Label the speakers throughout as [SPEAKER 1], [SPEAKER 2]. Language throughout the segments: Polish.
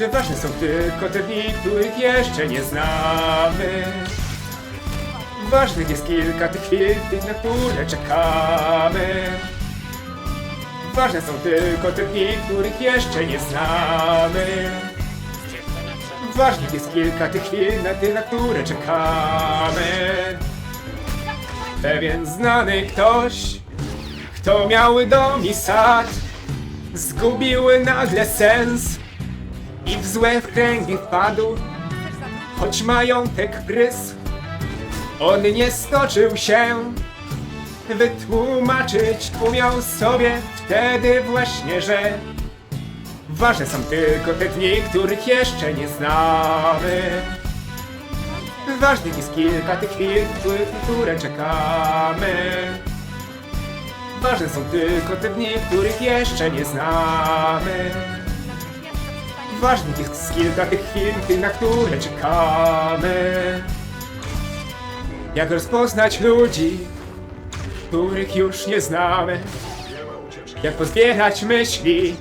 [SPEAKER 1] że ważne są tylko te dni, których jeszcze nie znamy. Ważnych jest kilka tych chwil, tych, na które czekamy. Ważne są tylko te dni, których jeszcze nie znamy. Ważnych jest kilka tych chwil, na tych, na które czekamy. Pewien znany ktoś, kto miał dom i sad, zgubił nagle sens i w złe wkręgi wpadł, choć majątek prysł. On nie stoczył się, wytłumaczyć umiał sobie wtedy właśnie, że ważne są tylko te dni, których jeszcze nie znamy. Ważnych jest kilka tych chwil, które czekamy. Ważne są tylko te dni, których jeszcze nie znamy. Ważnych jest kilka tych chwil, na które czekamy. Jak rozpoznać ludzi, których już nie znamy? Jak pozbierać myśli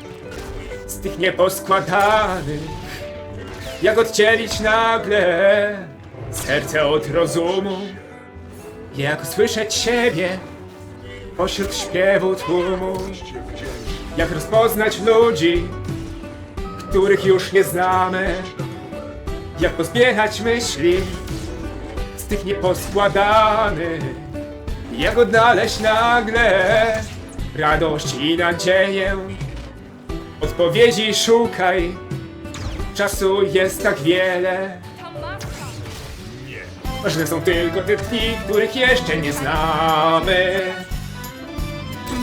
[SPEAKER 1] z tych nieposkładanych? Jak oddzielić nagle serce od rozumu? Jak usłyszeć siebie pośród śpiewu tłumu? Jak rozpoznać ludzi, których już nie znamy? Jak pozbierać myśli z tych nieposkładanych? Jak odnaleźć nagle radość i nadzieję? Odpowiedzi szukaj, czasu jest tak wiele. Ważne są tylko te dni, których jeszcze nie znamy.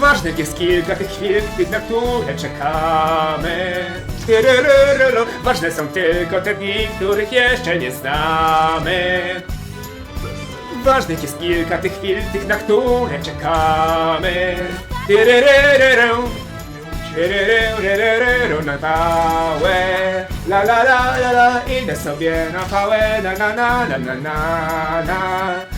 [SPEAKER 1] Ważnych jest kilka tych chwil, tych, na które czekamy. Ważne są tylko te dni, których jeszcze nie znamy. Ważnych jest kilka tych chwil, tych, na które czekamy. Tyryryryrru. Tyryryryrru, na pałę. La la la la la, idę sobie na pałę. Na na na na na na na.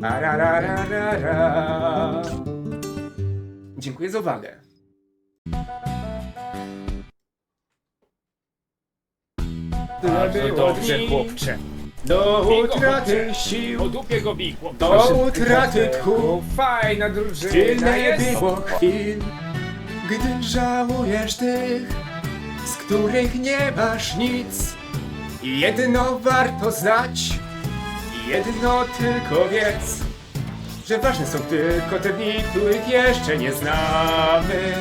[SPEAKER 1] na Ararararara. Dziękuję za uwagę.
[SPEAKER 2] Bardzo
[SPEAKER 1] Było
[SPEAKER 2] dobrze, chłopcze.
[SPEAKER 1] Do utraty sił,
[SPEAKER 2] Po dupie go bij, chłopcze.
[SPEAKER 1] do utraty tchu.
[SPEAKER 2] Fajna drużyna
[SPEAKER 1] Tyle
[SPEAKER 2] jest.
[SPEAKER 1] było chwil, gdy żałujesz tych, z których nie masz nic. Jedno warto znać, jedno tylko wiedz, że ważne są tylko te dni, których jeszcze nie znamy.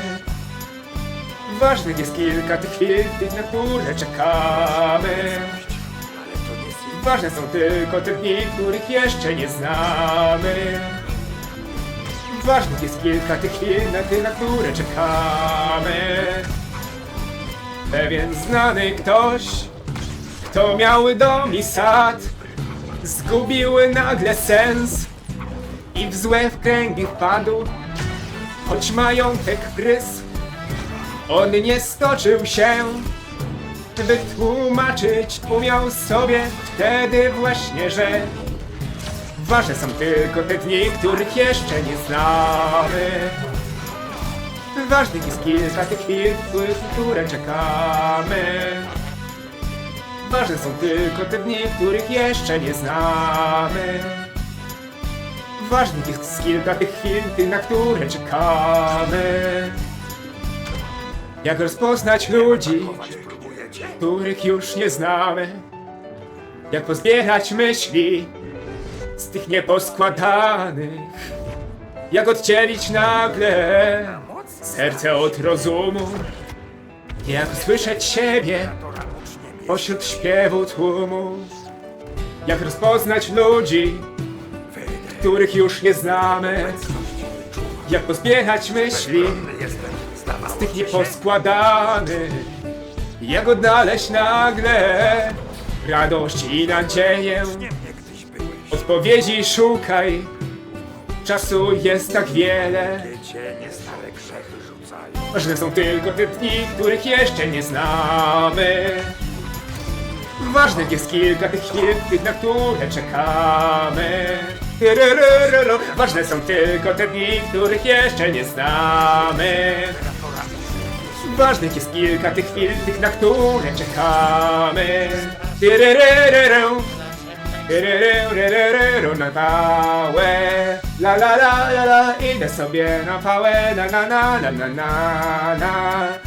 [SPEAKER 1] Ważnych jest kilka tych chwil, na które czekamy. Ważne są tylko te dni, których jeszcze nie znamy. Ważnych jest kilka tych chwil, na na które czekamy. Pewien znany ktoś, kto miał dom i sad, zgubił nagle sens i w złe wkręgi wpadł, choć majątek prysł, on nie stoczył się, wytłumaczyć umiał sobie wtedy właśnie, że ważne są tylko te dni, których jeszcze nie znamy. Ważnych jest kilka tych chwil, które czekamy. Ważne są tylko te dni, których jeszcze nie znamy. Ważnych jest kilka tych chwil, na które czekamy. Jak rozpoznać ludzi, których już nie znamy? Jak pozbierać myśli z tych nieposkładanych? Jak oddzielić nagle serce od rozumu? Jak słyszeć siebie pośród śpiewu tłumu? Jak rozpoznać ludzi, których już nie znamy? Jak pozbierać myśli z tych nieposkładanych? Jak odnaleźć nagle radość i nadzieję? Odpowiedzi szukaj, czasu jest tak wiele. Ważne są tylko te dni, których jeszcze nie znamy. Ważnych jest kilka tych chwil, na które czekamy. Tyryryryrru. Ważne są tylko te dni, których jeszcze nie znamy. Ważnych jest kilka tych chwil, tych na które czekamy. Tyryryryrru. Tyryryryryryru na pałę La la la la la Idę sobie na pałę Na na na na na na na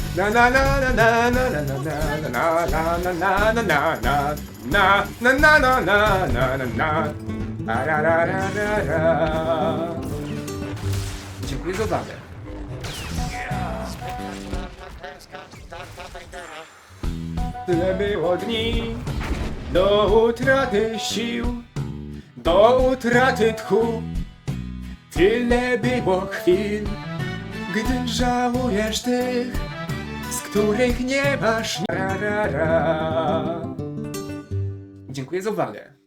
[SPEAKER 1] na na na na na Na na na na na na na na na na na na na na na na na na. Dziękuję za uwagę. Tyle było dni do utraty sił, do utraty tchu. Tyle było chwil, gdy żałujesz tych, których nie masz. Ra, ra, ra. Dziękuję za uwagę.